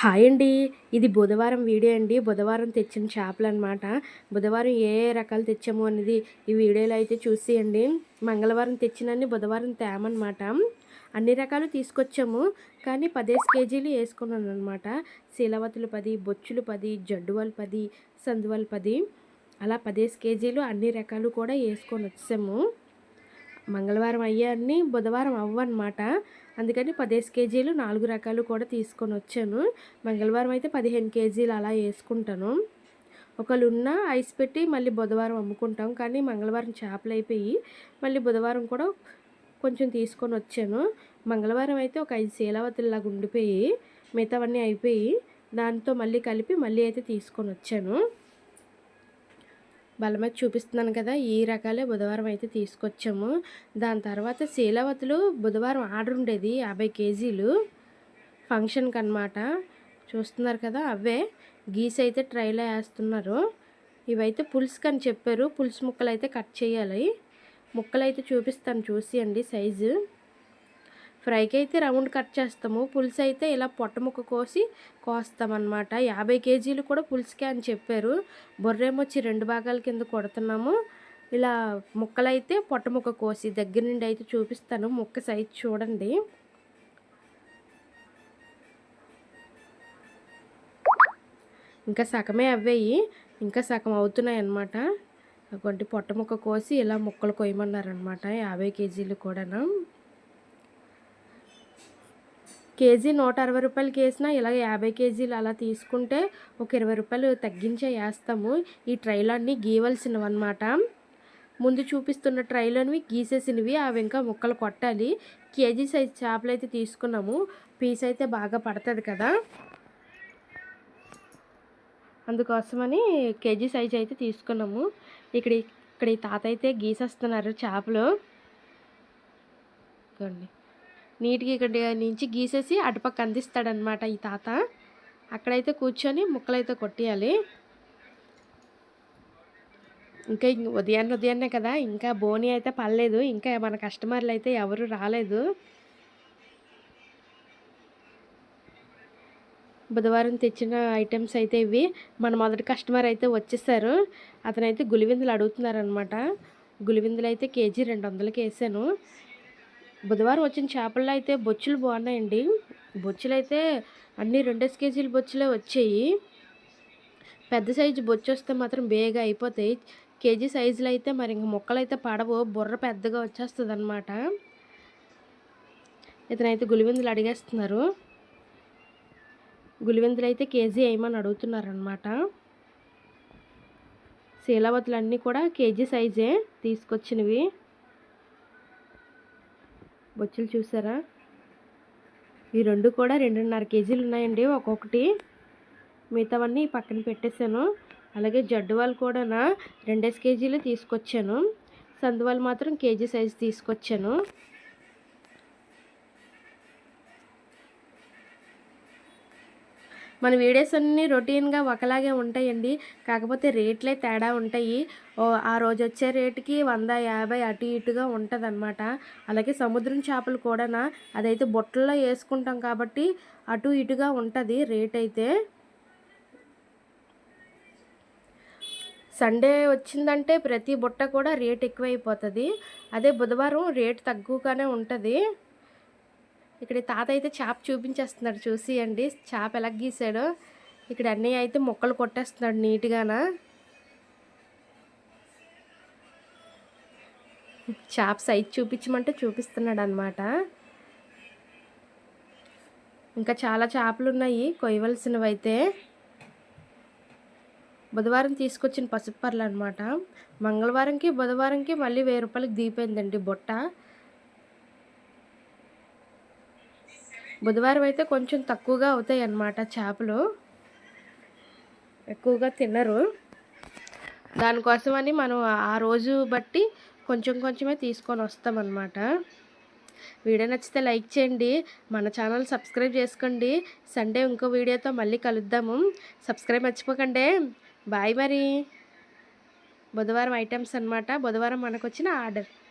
Hi అండి. ఇది బుధవారం వీడియో అండి. బుధవారం తెచ్చిన చేపలు అనమాట బుధవారం ఏ రకాలు తెచ్చాము అనేది ఈ వీడియోలో అయితే చూసేయండి. మంగళవారం తెచ్చినన్ని బుధవారం తేమన్నమాట. అన్ని రకాలు తీసుకొచ్చాము. కానీ పదేసి కేజీలు వేసుకున్నాను అనమాట శీలవతులు పది బొచ్చులు పది జడ్డువలు పది సందువలు పది. అలా పదేసి కేజీలు అన్ని రకాలు కూడా వేసుకొని వచ్చాము. మంగళవారం అయ్యాన్ని బుధవారం అవ్వన్నమాట. అందుకని పదిహేను కేజీలు నాలుగు రకాలు కూడా తీసుకొని వచ్చాను. మంగళవారం అయితే పదిహేను కేజీలు అలా వేసుకుంటాను. ఒకళ్ళు ఉన్న ఐస్ పెట్టి మళ్ళీ బుధవారం అమ్ముకుంటాం. కానీ మంగళవారం చేపలు అయిపోయి మళ్ళీ బుధవారం కూడా కొంచెం తీసుకొని వచ్చాను. మంగళవారం అయితే ఒక ఐదు శీలావతుల్లాగా ఉండిపోయి మిగతావన్నీ అయిపోయి దాంతో మళ్ళీ కలిపి మళ్ళీ అయితే తీసుకొని వచ్చాను. బలమకి చూపిస్తున్నాను కదా ఈ రకాలే బుధవారం అయితే తీసుకొచ్చాము. దాని తర్వాత శీలావతులు బుధవారం ఆర్డర్ ఉండేది యాభై కేజీలు ఫంక్షన్కి అనమాట చూస్తున్నారు కదా అవే. గీసి అయితే ట్రైలో వేస్తున్నారు. ఇవైతే పులుసుకి అని చెప్పారు. పులుసు ముక్కలు అయితే కట్ చేయాలి. ముక్కలు అయితే చూపిస్తాను చూసి అండి సైజు. ఫ్రైకి అయితే రౌండ్ కట్ చేస్తాము. పులుసు అయితే ఇలా పొట్టముక్క కోసి కోస్తామన్నమాట. యాభై కేజీలు కూడా పులుసుకే అని చెప్పారు. బొర్రేమొచ్చి రెండు భాగాల కింద కొడుతున్నాము. ఇలా ముక్కలు అయితే కోసి దగ్గర నుండి అయితే చూపిస్తాను. ముక్క సైజ్ చూడండి. ఇంకా సగమే అవ్వేయి. ఇంకా సగం అవుతున్నాయి అన్నమాట అటువంటి పొట్టముక్క కోసి ఇలా ముక్కలు కొయ్యమన్నారనమాట యాభై కేజీలు కూడాను. కేజీ నూట అరవై రూపాయలకి వేసినా ఇలా యాభై కేజీలు అలా తీసుకుంటే ఒక ఇరవై రూపాయలు తగ్గించే వేస్తాము. ఈ ట్రైలన్నీ గీవలసినవి అనమాట ముందు చూపిస్తున్న ట్రైలోనివి గీసేసినవి అవి ఇంకా ముక్కలు కొట్టాలి. కేజీ సైజ్ చేపలు అయితే తీసుకున్నాము. పీస్ అయితే బాగా పడుతుంది కదా. అందుకోసమని కేజీ సైజ్ అయితే తీసుకున్నాము. ఇక్కడ ఇక్కడ ఈ తాత అయితే గీసేస్తున్నారు చేపలు. చూడండి నీట్గా ఇక్కడ నుంచి గీసేసి అటుపక్క అందిస్తాడనమాట ఈ తాత. అక్కడైతే కూర్చొని ముక్కలైతే కొట్టేయాలి. ఇంకా ఉదయాన్నే ఉదయాన్నే కదా ఇంకా బోని అయితే పడలేదు ఇంకా మన కస్టమర్లు అయితే ఎవరు రాలేదు. బుధవారం తెచ్చిన ఐటమ్స్ అయితే ఇవి. మన మొదటి కస్టమర్ అయితే వచ్చేసారు. అతనైతే గులివిందులు అడుగుతున్నారనమాట గులివిందులు అయితే కేజీ రెండు వందలకి వేసాను. బుధవారం వచ్చిన చేపల్లో అయితే బొచ్చులు బాగున్నాయండి. బొచ్చులు అయితే అన్నీ రెండేసి కేజీల బొచ్చులే వచ్చాయి. పెద్ద సైజు బొచ్చు వస్తే మాత్రం బేగా అయిపోతాయి. కేజీ సైజులో అయితే మరి ఇంక మొక్కలు అయితే పడవు. బుర్ర పెద్దగా వచ్చేస్తుంది అనమాట ఇతనైతే గులివిందులు అడిగేస్తున్నారు. గులివిందులు అయితే కేజీ వేయమని అడుగుతున్నారనమాట శీలావతులు అన్నీ కూడా కేజీ సైజే తీసుకొచ్చినవి. బొచ్చులు చూసారా? ఈ రెండు కూడా రెండున్నర కేజీలు ఉన్నాయండి ఒక్కొక్కటి. మిగతావన్నీ పక్కన పెట్టేశాను. అలాగే జడ్డు వాళ్ళు కూడా రెండేసి కేజీలు తీసుకొచ్చాను. సందువాళ్ళు మాత్రం కేజీ సైజు తీసుకొచ్చాను. మన వీడియోస్ అన్నీ రొటీన్గా ఒకలాగే ఉంటాయండి. కాకపోతే రేట్లే తేడా ఉంటాయి. ఆ రోజు వచ్చే రేటుకి వంద యాభై అటు ఇటుగా ఉంటుంది అనమాట అలాగే సముద్రం చేపలు కూడానా అదైతే బుట్టల్లో వేసుకుంటాం కాబట్టి అటు ఇటుగా ఉంటుంది రేట్ అయితే సండే వచ్చిందంటే ప్రతి బుట్ట కూడా రేట్ ఎక్కువైపోతుంది. అదే బుధవారం రేట్ తక్కువగానే ఉంటుంది. ఇక్కడ తాత అయితే చేప చూపించేస్తున్నాడు చూసి అండి చేప ఎలా గీసాడో. ఇక్కడ అన్నయ్య అయితే మొక్కలు కొట్టేస్తున్నాడు నీట్గాన. చేప సైజ్ చూపించమంటే చూపిస్తున్నాడు అనమాట ఇంకా చాలా చేపలు ఉన్నాయి కొయ్యవలసినవి అయితే బుధవారం తీసుకొచ్చిన పసుపు పర్లు అనమాట మంగళవారంకి బుధవారంకి మళ్ళీ వెయ్యి రూపాయలకి దిగిపోయిందండి బుట్ట. బుధవారం అయితే కొంచెం తక్కువగా అవుతాయి అన్నమాట చేపలు. ఎక్కువగా తినరు. దానికోసమని మనం ఆ రోజు బట్టి కొంచెం కొంచెమే తీసుకొని వస్తామన్నమాట వీడియో నచ్చితే లైక్ చేయండి. మన ఛానల్ సబ్స్క్రైబ్ చేసుకోండి. సండే ఇంకో వీడియోతో మళ్ళీ కలుద్దాము. సబ్స్క్రైబ్ మర్చిపోకండి. బాయ్ మరి. బుధవారం ఐటమ్స్ అనమాట బుధవారం మనకు వచ్చిన ఆర్డర్.